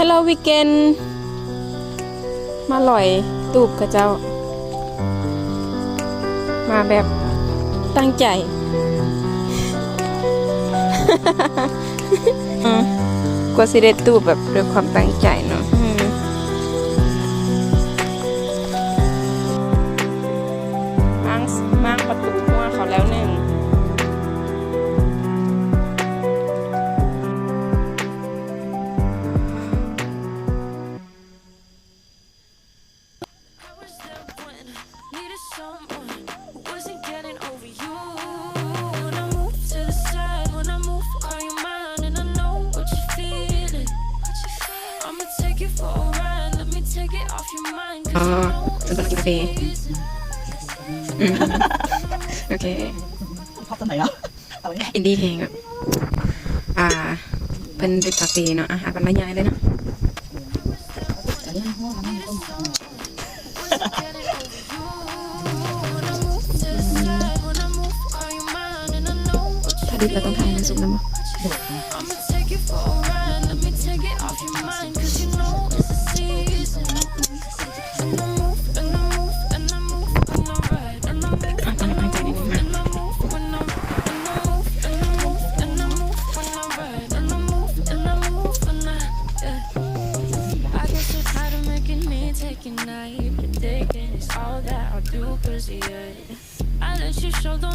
ฮัลโหลวีเกนมาลอยตูบกับเจ้า มาแบบตั้งใจอืมกว่าสิได้ตูบแบบด้วยความตั้งใจเนาะอืมมางมางประตูหัวเขาแล้วหนึ่ง อ๋อ you know เป็นคนกินกาแฟ it's อืมโอเคภาพตอนไหนอะเอาไว้เนี่ยอินดี้เพลงแบบอ่าเป็นดิบคาเฟ่เนาะอาหารบรรยายเลยเนาะอันนี้ห้องน้ำต้ม wasn't getting over you. When I move to the side, when I move, call you mine, and I know what ถ้า you're ดิบเราต้องทายน้ำซุปนะมั้ง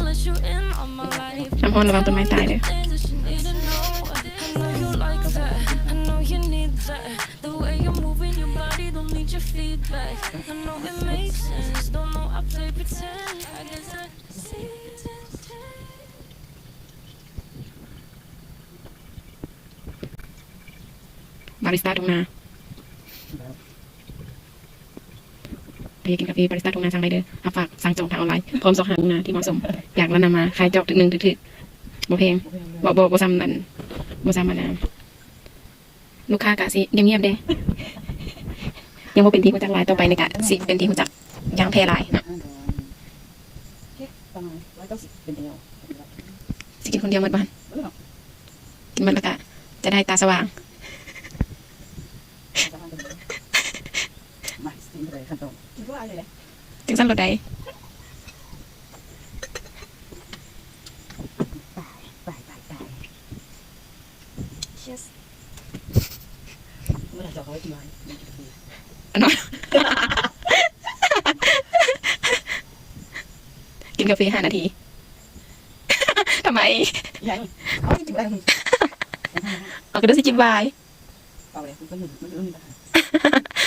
let you in on my life. น้ำพรระวังต้นไม้ตาย เลย Things that you need to know. I know you like that. I know you need that. The way you're moving your body don't need your feedback. I know it makes sense. Don't know I play pretend. I guess I see it. บาริสต้าทุ่งนกินกาแฟบาริสต้าทุ่งนาสั่งได้เด้อเอาฝากสั่งจองทางออนไลน์พร้อมสองหางทุ่งนาที่เหมาะสม อยากแล้วนำมาใครจอกถึงหนึ่งถึงถึกบ่เพลงบ่บ่บ่ซ้ำนั่นบ่ซ้ำมันนะลูกค้ากะสิเงียบๆเด้ยังบ่เป็นที่รู้จักหลายต่อไปในกะสิเป็นที่รู้จักอยังแพร่หลายเนาะประกินเดียวสิกินคนเดียวหมดบ้านกินหมดแล้วกะจะได้ตาสว่าง มาสิเลย ขั้นตอนกินก็อะไรเลยจึงสั้นรถใดตายตายตายตาย Cheers เมื่อไหร่จะเอาไว้กินไว้อันนั้นกินกาแฟห้านาทีทำไมยังเอาจริงๆแล้วเอากระดูกสิจิบวาย เอาเลยมันก็หนึ่งมันก็หนึ่ง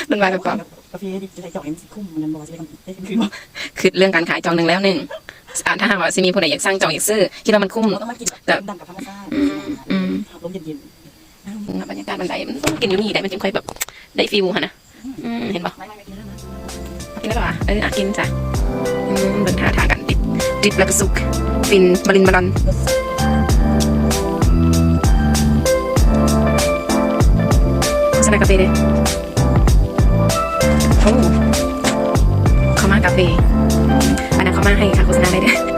เรื่องวายแบบก่อนกาแฟจะใช้จอกเอ็มสิคุ้มมันบอกว่าจะได้ได้คืนคือเรื่องการขายจองหนึ่งแล้วหนึ่งอ่าถ้าหากว่าสิมีผู้ใดอยากสร้างจองอยากซื้อคิดว่ามันคุ้มเราต้องมากินแบบดำกับธรรมชาติลมเย็นบรรยากาศบันไดมันต้องกินอยู่นี่แต่มันจึงค่อยแบบได้ฟิลฮะนะอืมเห็นปะๆไม่ไม่ไม่กินแล้วนะกินได้ปะวะเอออะกินจ้ะอืมเบิ่งท่าทางกันดิบดิบแล้วก็สุกฟินบรินบรอน สลัดกาแฟเลยโอ้เขามากาแฟอันนั้นเขามาให้ค่ะโฆษณาได้ด้วย